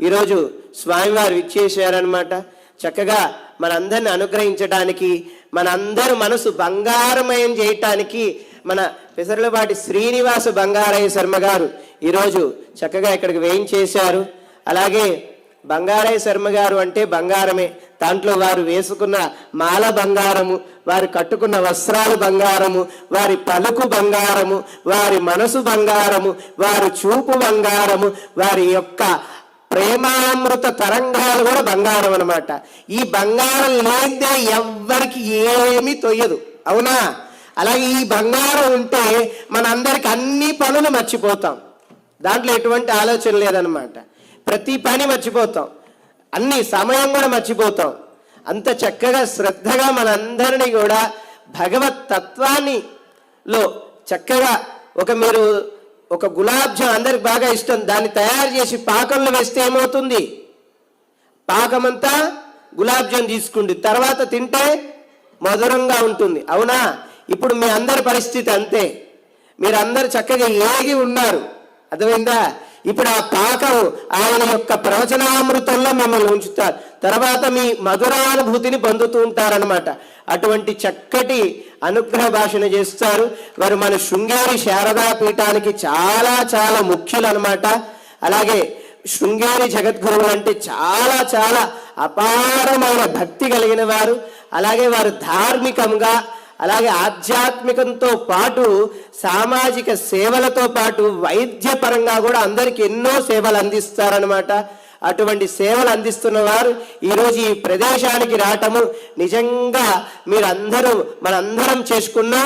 ఈరోజు స్వామివారు ఇచ్చేసారనమాట చక్కగా మనందరిని అనుగ్రహించడానికి మనందరి మనసు బంగారమయం చేయటానికి మన పిసరులపాటి శ్రీనివాస బంగారయ్య శర్మ గారు ఈరోజు చక్కగా ఇక్కడికి వేయించేశారు. అలాగే బంగారయ్య శర్మ గారు అంటే బంగారమే. దాంట్లో వారు వేసుకున్న మాల బంగారము వారు కట్టుకున్న వస్త్రాలు బంగారము వారి పలుకు బంగారము వారి మనసు బంగారము వారి చూపు బంగారము వారి యొక్క ప్రేమామృత తరంగాలు కూడా బంగారం అనమాట ఈ బంగారం లేదే ఎవ్వరికి ఏమీ తొయ్యదు. అవునా? అలాగే ఈ బంగారం ఉంటే మనందరికి అన్ని పనులు మర్చిపోతాం. దాంట్లో ఎటువంటి ఆలోచన లేదనమాట ప్రతి పని మర్చిపోతాం. అన్ని సమయం కూడా మర్చిపోతాం. అంత చక్కగా శ్రద్ధగా మనందరినీ కూడా భగవత్ తత్వాన్ని లో చక్కగా ఒక మీరు ఒక గులాబ్ జామ్ అందరికి బాగా ఇష్టం. దాన్ని తయారు చేసి పాకంలో వేస్తే ఏమవుతుంది? పాకమంతా గులాబ్ జామ్ తీసుకుంది తర్వాత తింటే మధురంగా ఉంటుంది. అవునా? ఇప్పుడు మీ అందరి పరిస్థితి అంతే. మీరు అందరు చక్కగా ఏగి ఉన్నారు. అర్థమైందా? ఇప్పుడు ఆ పాకం ఆయన యొక్క ప్రవచనామృతంలో మిమ్మల్ని ఉంచుతారు. తర్వాత మీ మధురానుభూతిని పొందుతూ ఉంటారనమాట అటువంటి చక్కటి అనుగ్రహ భాషను చేస్తారు. వారు మన శృంగేరి శారదా పీఠానికి చాలా చాలా ముఖ్యులు అనమాట అలాగే శృంగేరి జగద్గురువులు అంటే చాలా చాలా అపారమైన భక్తి కలిగిన వారు. అలాగే వారు ధార్మికంగా అలాగే ఆధ్యాత్మికంతో పాటు సామాజిక సేవలతో పాటు వైద్యపరంగా కూడా అందరికి ఎన్నో సేవలు అందిస్తారనమాట అటువంటి సేవలు అందిస్తున్న వారు ఈరోజు ఈ ప్రదేశానికి రావటము నిజంగా మీరందరూ మనందరం చేసుకున్న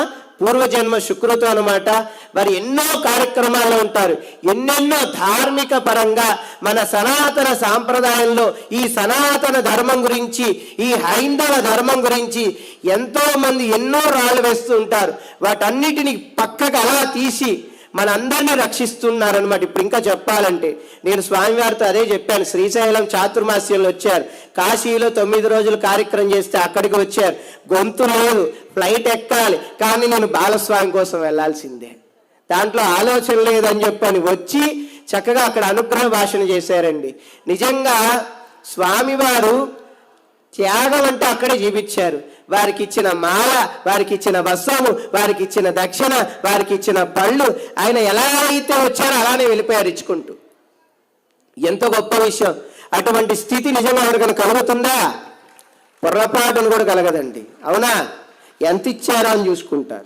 పూర్వజన్మ శుక్రతో అనమాట వారు ఎన్నో కార్యక్రమాల్లో ఉంటారు. ఎన్నెన్నో ధార్మిక పరంగా మన సనాతన సాంప్రదాయంలో ఈ సనాతన ధర్మం గురించి ఈ హైందవ ధర్మం గురించి ఎంతో మంది ఎన్నో రాళ్ళు వేస్తూ ఉంటారు. వాటన్నిటిని పక్కకు అలా తీసి మనందరినీ రక్షిస్తున్నారనమాట ఇప్పుడు ఇంకా చెప్పాలంటే నేను స్వామివారితో అదే చెప్పాను శ్రీశైలం చాతుర్మాస్యంలో వచ్చారు. కాశీలో తొమ్మిది రోజులు కార్యక్రమం చేస్తే అక్కడికి వచ్చారు. గొంతు లేదు ఫ్లైట్ ఎక్కాలి కానీ నేను బాలస్వామి కోసం వెళ్ళాల్సిందే. దాంట్లో ఆలోచన లేదని చెప్పని వచ్చి చక్కగా అక్కడ అనుగ్రహ భాషణ చేశారండి. నిజంగా స్వామివారు త్యాగం అంటే అక్కడే జీవించారు వారికి ఇచ్చిన మాల వారికి ఇచ్చిన వస్త్రము వారికి ఇచ్చిన దక్షిణ వారికి ఇచ్చిన పళ్ళు. ఆయన ఎలా అయితే వచ్చారో అలానే వెళ్ళిపోయారు ఇచ్చుకుంటూ ఎంత గొప్ప విషయం. అటువంటి స్థితి నిజంగా ఎవరికైనా కలుగుతుందా? పొరపాటును కూడా కలగదండి. అవునా? ఎంత ఇచ్చారా అని చూసుకుంటారు.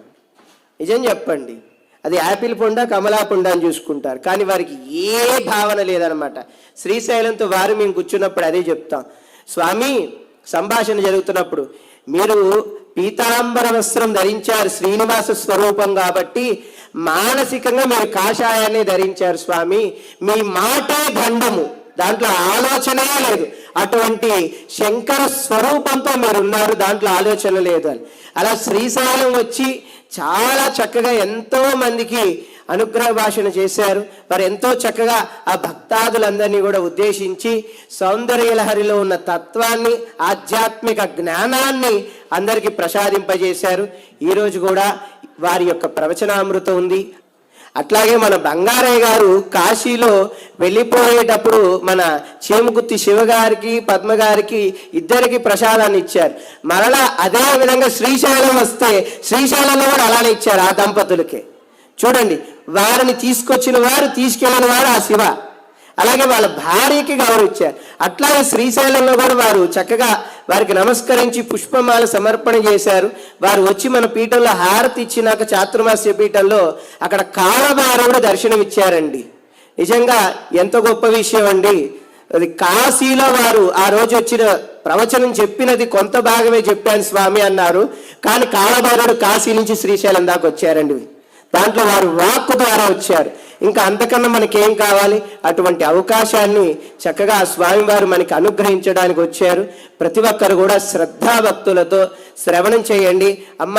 నిజం చెప్పండి. అది యాపిల్ పొండ కమలా పొండ అని చూసుకుంటారు. కానీ వారికి ఏ భావన లేదనమాట. శ్రీశైలంతో వారు మేము కూర్చున్నప్పుడు అదే చెప్తాం. స్వామి సంభాషణ జరుగుతున్నప్పుడు మీరు పీతాంబర వస్త్రం ధరించారు శ్రీనివాస స్వరూపం కాబట్టి మానసికంగా మీరు కాషాయాన్ని ధరించారు స్వామి. మీ మాటే దండము. దాంట్లో ఆలోచనే లేదు. అటువంటి శంకర స్వరూపంతో మీరు ఉన్నారు దాంట్లో ఆలోచన లేదు అని. అలా శ్రీశైలం వచ్చి చాలా చక్కగా ఎంతో మందికి అనుగ్రహ భాషణ చేశారు. వారు ఎంతో చక్కగా ఆ భక్తాదులందరినీ కూడా ఉద్దేశించి సౌందర్యలహరిలో ఉన్న తత్వాన్ని ఆధ్యాత్మిక జ్ఞానాన్ని అందరికీ ప్రసాదింపజేశారు. ఈరోజు కూడా వారి యొక్క ప్రవచనామృతం ఉంది. అట్లాగే మన బంగారయ్య గారు కాశీలో వెళ్ళిపోయేటప్పుడు మన చేమకుత్తి శివగారికి పద్మగారికి ఇద్దరికి ప్రసాదాన్ని ఇచ్చారు. మరలా అదే విధంగా శ్రీశైలం వస్తే శ్రీశైలంలో కూడా అలానే ఇచ్చారు ఆ దంపతులకి. చూడండి వారిని తీసుకొచ్చిన వారు తీసుకెళ్ళిన వారు ఆ శివ. అలాగే వాళ్ళ భార్యకి గౌరవించారు అట్లాగే శ్రీశైలంలో కూడా వారు చక్కగా వారికి నమస్కరించి పుష్పమాల సమర్పణ చేశారు. వారు వచ్చి మన పీఠంలో హారతి ఇచ్చినాక చాతుర్మాస్య పీఠంలో అక్కడ కాలభైరవుడు దర్శనం ఇచ్చారండి. నిజంగా ఎంత గొప్ప విషయం అండి. అది కాశీలో వారు ఆ రోజు వచ్చిన ప్రవచనం చెప్పినది కొంత భాగమే చెప్పాను స్వామి అన్నారు. కానీ కాలభైరవుడు కాశీ నుంచి శ్రీశైలం దాకా వచ్చారండి. దాంట్లో వారు వాక్కు ద్వారా వచ్చారు. ఇంకా అంతకన్నా మనకేం కావాలి? అటువంటి అవకాశాన్ని చక్కగా ఆ స్వామివారు మనకి అనుగ్రహించడానికి వచ్చారు. ప్రతి ఒక్కరు కూడా శ్రద్ధాభక్తులతో శ్రవణం చేయండి. అమ్మ